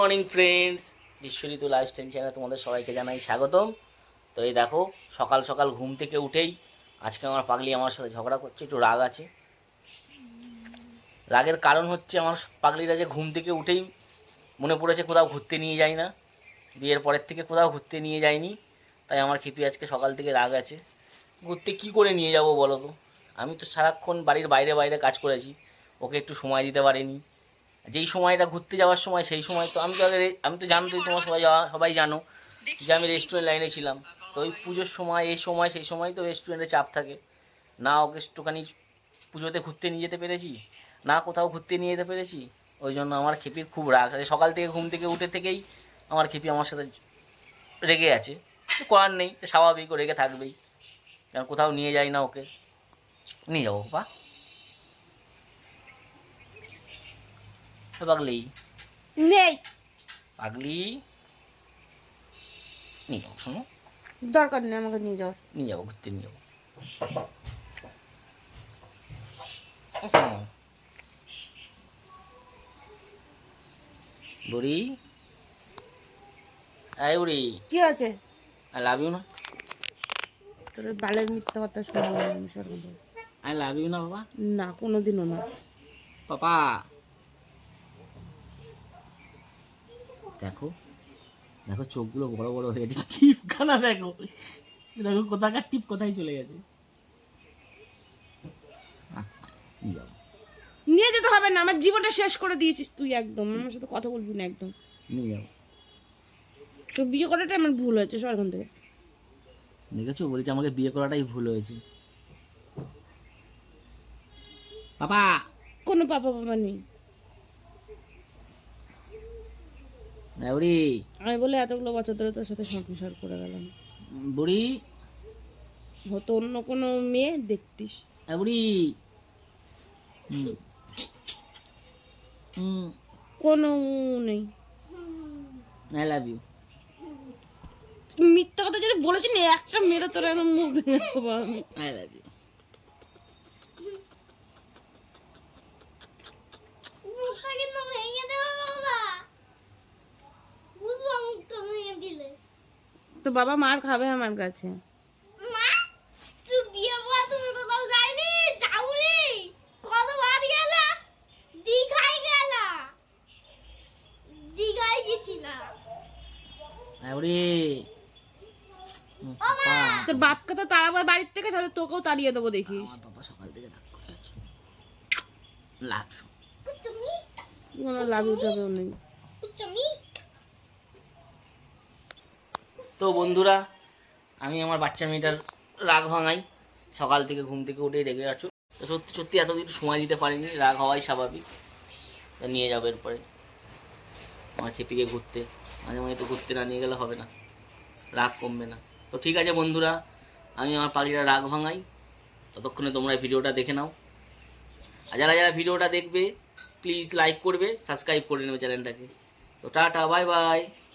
Morning friends বিশ্বঋতু lifestyle চ্যানেলে তোমাদের সবাইকে জানাই স্বাগতম। তো এই দেখো, সকাল সকাল ঘুম থেকে উঠেই আজকে আমার পাগলি আমার সাথে ঝগড়া করছে, একটু রাগ আছে। রাগের কারণ হচ্ছে আমার পাগলিরা যে ঘুম থেকে উঠেই মনে পড়েছে কোথাও ঘুরতে নিয়ে যায় না, বিয়ের পরের থেকে কোথাও ঘুরতে নিয়ে যায়নি তাই আমার খেপি আজকে সকাল থেকে রাগ আছে। ঘুরতে কি করে নিয়ে যাব বলো তো? আমি তো সারাক্ষণ বাড়ির বাইরে বাইরে কাজ করেছি, ওকে একটু সময় দিতে পারিনি। যেই সময়টা ঘুরতে যাওয়ার সময়, সেই সময় তো আমি তো আগে আমি তো জানতোই, তোমার সবাই যাওয়া- সবাই জানো যে আমি রেস্টুরেন্ট লাইনে ছিলাম। তো ওই পুজোর সময়, এই সময়, সেই সময় তো রেস্টুরেন্টে চাপ থাকে। না ওকে একটুখানি পুজোতে ঘুরতে নিয়ে যেতে পেরেছি, না কোথাও ঘুরতে নিয়ে যেতে পেরেছি। ওই জন্য আমার খেপির খুব রাগ। সকাল থেকে ঘুম থেকে উঠে থেকেই আমার খেপি আমার সাথে রেগে আছে। করার নেই, স্বাভাবিক, ও রেগে থাকবেই। কারণ কোথাও নিয়ে যাই না ওকে। নিয়ে যাব, বা? পাগলি? নেই। পাগলি? নিয়ে যাব শোনো। দরকার নেই আমাকে নিয়ে যাওয়ার। নিয়ে যাব ঘুরতে নিয়ে যাব। বুড়ি? এই বুড়ি। কি আছে আই লাভ ইউ না? তোর বালের মিথ্যা কথা শোনা আমি সরকার আই লাভ ইউ না বাবা? না কোনোদিনও না। পাপা। দেখো দেখো চোখগুলো বড় বড় হয়ে গেছে। টিপখানা দেখো। দেখো কোথাকার টিপ কোথায় চলে গেছে। নিয়ে যেতে হবে না আমার জীবনটা শেষ করে দিয়েছিস তুই একদম। আমার সাথে কথা বলবি না একদম। নিয়ে যাব তো বিয়ে করাটা আমার ভুল হয়েছে সর এখান থেকে। দেখেছ? বলছে আমাকে বিয়ে করাটাই ভুল হয়েছে। পাপা! কোনো পাপা বাবা নেই। বুড়ি আমি বলে এতগুলো বছর ধরে তোর সাথে সংসার করে গেলাম। বুড়ি। হতো অন্য কোনো মেয়ে দেখতিস। বুড়ি কোনো নেই। I love you. মিথ্যা কথা যদি বলেছি না একটা মেরে তোর একদম মুখ ভেঙে আমি। আই লাভ ইউ মুখটা কিন্তু ভেঙে দেবো বাবা বুঝব মুখটা ভেঙে দিলে তো বাবা মার খাবে আমার কাছে। তোর বাপকে তো তাড়াবো বাড়ির থেকে সাথে তোকেও তাড়িয়ে দেবো দেখিস। আমার বাবা সকাল থেকে রাগ করে আছে। লাভ লাভ উঠাবেও নেই। তুমি তো বন্ধুরা, আমি আমার বাচ্চা মেয়েটার রাগ ভাঙাই। সকাল থেকে ঘুম থেকে উঠে রেগে আছো। তো সত্যি সত্যি এতদিন সময় দিতে পারিনি, রাগ হওয়াই স্বাভাবিক। তা নিয়ে যাব এরপরে, আমার খেপিকে ঘুরতে। মাঝে মাঝে তো ঘুরতে না নিয়ে গেলে হবে না, রাগ কমবে না। তো ঠিক আছে বন্ধুরা, আমি আমার পাখিরা রাগ ভাঙাই। ততক্ষণে তোমরা ভিডিওটা দেখে নাও। আর যারা যারা ভিডিওটা দেখবে প্লিজ লাইক করবে সাবস্ক্রাইব করে নেবে চ্যানেলটাকে। তো টাটা বাই বাই